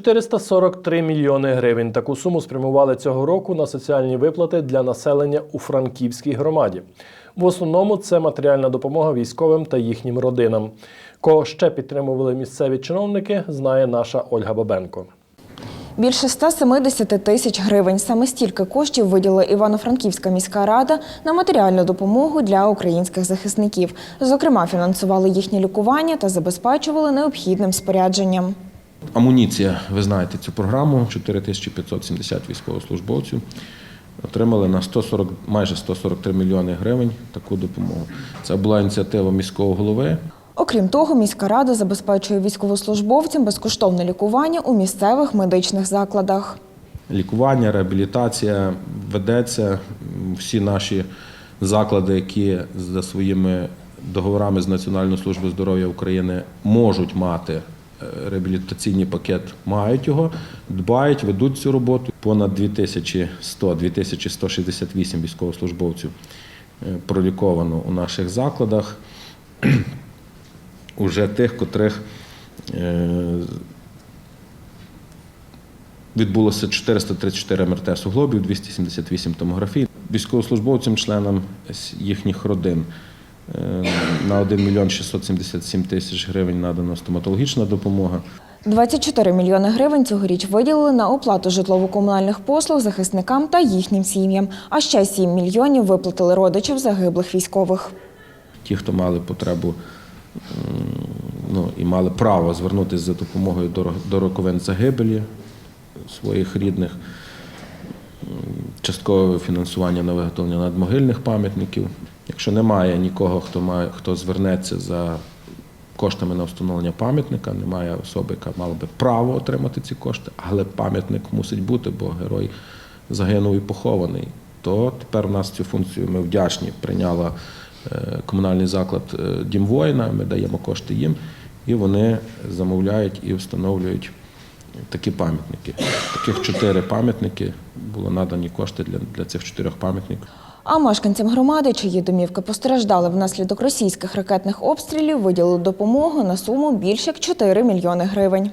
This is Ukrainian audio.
443 мільйони гривень. Таку суму спрямували цього року на соціальні виплати для населення у Франківській громаді. В основному це матеріальна допомога військовим та їхнім родинам. Кого ще підтримували місцеві чиновники, знає наша Ольга Бабенко. Більше 170 тисяч гривень. Саме стільки коштів виділила Івано-Франківська міська рада на матеріальну допомогу для українських захисників. Зокрема, фінансували їхнє лікування та забезпечували необхідним спорядженням. Амуніція, ви знаєте цю програму. 4570 військовослужбовців отримали на 140, майже 143 мільйони гривень таку допомогу. Це була ініціатива міського голови. Окрім того, міська рада забезпечує військовослужбовцям безкоштовне лікування у місцевих медичних закладах. Лікування, реабілітація ведеться. Всі наші заклади, які за своїми договорами з Національною службою здоров'я України можуть мати реабілітаційний пакет, мають його, дбають, ведуть цю роботу. Понад 2100, 2168 військовослужбовців е, проліковано у наших закладах. Уже тих, котрих е, Відбулося 434 МРТ суглобів, 278 томографій. Військовослужбовцям, членам їхніх родин е, на 1 мільйон 677 тисяч гривень надана стоматологічна допомога. 24 мільйони гривень цьогоріч виділили на оплату житлово-комунальних послуг захисникам та їхнім сім'ям. А ще 7 мільйонів виплатили родичів загиблих військових. Ті, хто мали потребу ну, і мали право звернутися за допомогою до, роковин загибелі своїх рідних, часткове фінансування на виготовлення надмогильних пам'ятників. Якщо немає нікого, хто має хто звернеться за коштами на встановлення пам'ятника, немає особи, яка мала би право отримати ці кошти, але пам'ятник мусить бути, бо герой загинув і похований. То тепер у нас цю функцію ми вдячні. Прийняла е, комунальний заклад е, Дім воїна, ми даємо кошти їм, і вони замовляють і встановлюють такі пам'ятники. Таких чотири пам'ятники було надані кошти для, для цих чотирьох пам'ятників. А мешканцям громади, чиї домівки постраждали внаслідок російських ракетних обстрілів, виділили допомогу на суму більш як 4 мільйони гривень.